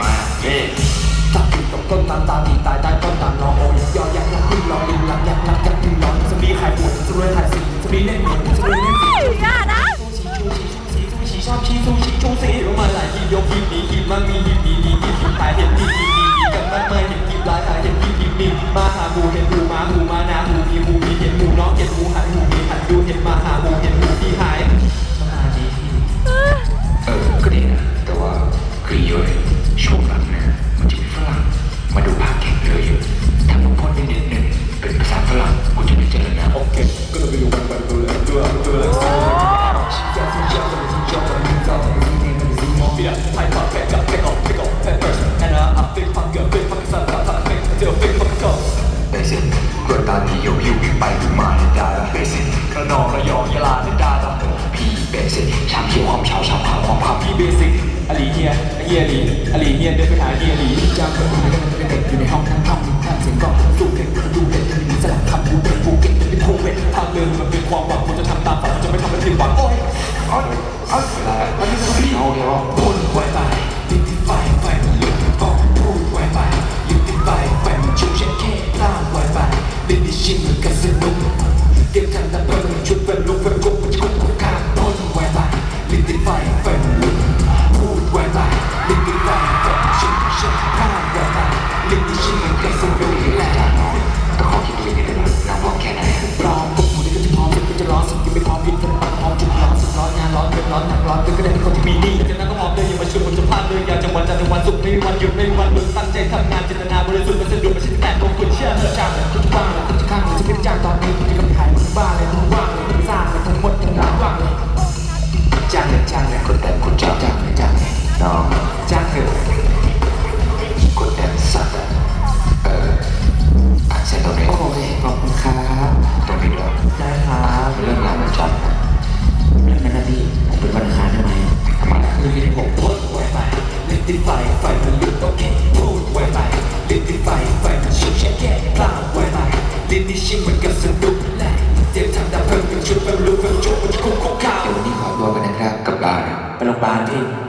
มากเฮ้ตัดติดตกต้นตามตาตีตายใต้ต้นตามรอโอยยอยักษ์ยักษ์พึ่งรอลิงหลักยักษ์ยักษ์ยักษ์พึ่งรอสมีขายปวดสรวยขายสีสมีเล่นเหมือนสรวยเล่นสีอย่านะชอบชี้ซูชิชูซีลงมาหลายทียกทีดีทีมันมีทีดีดีทีตายเห็นทีทีดีดีกันมากมายเห็นทีลายตายเห็นทีทีมีมาหาหมูเห็นหมูมาหมูมานาหมูมีหมูมีเห็นหมูน้องเห็นหมูหันหมูมีหันดูเห็นมาหาหมูเห็นหมูที่หายมาดีที่เออ มาดูภาคแข่งเรืออยู่ถ้ามึงพูดได้นิดหนึ่งเป็นภาษาฝรั่งกูจะไม่เจริญนะโอเคก็เลยไปดูมันไปดูเลยดูเลยดูเลยชิคกี้พายชิคกี้พายชิคกี้พาคกี้พายชิคกี้พายชิคกี้พายชิคกี้พายไทยผัดแกงกับแกงออกแกงออกแกงเปิดแอนนาอัพเป็นฟังเกือบเป็นฟังสัตว์สัตว์สัตว์เป็นเจอเป็นฟังเกือบเบสิกกดตาดีโยหิวไปมาในดาราเบสิกระนองระยองยะลาในดาราพี่เบสิกชามเขียวความเช้าชามขาวความขาวพี่เบสิกอลีเฮียเฮียลีอลีเฮียเดินไปหาเฮียลีจ้า ทางเดินมันเป็นความหวังคุณจะทำตามฝันจะไม่ทำให้ผิดหวังโอ้ยเอาเอา ดร้อนงานร้อนเกินร้อนหนักร้อนเกินก็ได้เป็นคนที่มีหนี้จากนั้นก็พร้อมเลยอย่ามาชวนผมจะพลาดเลยอยากจะวันจันทร์ถึงวันศุกร์ไม่มีวันหยุดไม่มีวันหยุดตั้งใจทำงานจินตนาบริสุทธิ์มันสะดวกไม่ใช่แต่ลงทุนเชื่อเธอจ้างคุณว่างคุณจะข้างหรือจะไม่ได้จ้างตอน เล่นดิชิมมันก็สนุกแหละเจ็บทำดับเพิ่มเป็นชุดเพิ่มลุกเพิ่มชุดเป็นคุกคุกข้าวเดี๋ยววันนี้ขอตัวกันนะครับกลับบ้านไปโรงพยาบาลพี่